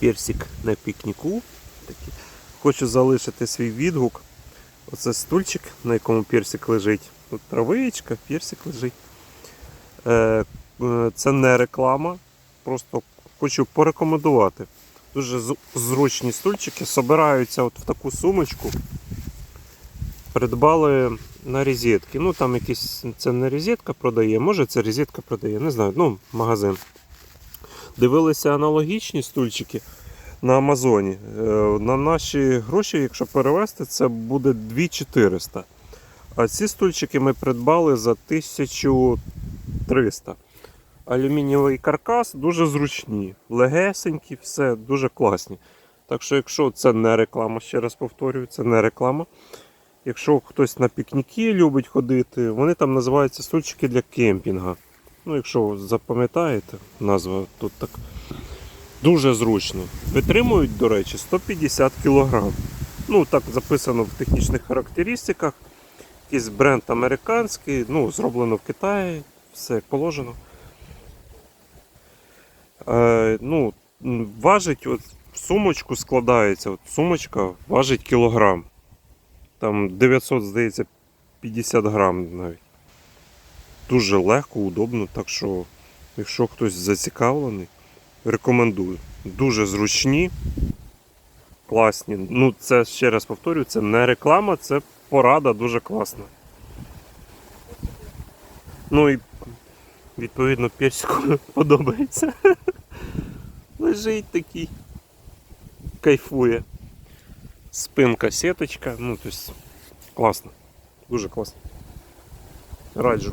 персик на пікніку. Хочу залишити свій відгук. Оце стульчик, на якому персик лежить. Тут травичка, персик лежить. Е, е, Це не реклама. Просто хочу порекомендувати. Дуже зручні стульчики. Собираються от в таку сумочку. Придбали на розетки. Ну там якісь це не розетка продає, може це розетка продає, не знаю. Ну, магазин. Дивилися аналогічні стульчики на Амазоні. Е, На наші гроші, якщо перевести, це буде 2400. А ці стульчики ми придбали за 1300. Алюмінієвий каркас дуже зручні, легесенькі, все дуже класні. Так що, якщо це не реклама, ще раз повторюю, це не реклама. Якщо хтось на пікніки любить ходити, вони там називаються стульчики для кемпінга. Ну, якщо запам'ятаєте, назва тут так. Дуже зручно. Витримують, до речі, 150 кг. Ну, так записано в технічних характеристиках. Якийсь бренд американський, ну, зроблено в Китаї, все як положено. Е, ну, важить, от сумочку складається, от сумочка важить кілограм. Там 900, здається, 50 грам навіть. Дуже легко, удобно, так що, якщо хтось зацікавлений, рекомендую. Дуже зручні, класні. Ну, це ще раз повторюю, це не реклама, це порада дуже класна. Ну і відповідно персику подобається. Лежить такий. Кайфує. Спинка, сіточка. Ну, тобто класно. Дуже класно. Раджу.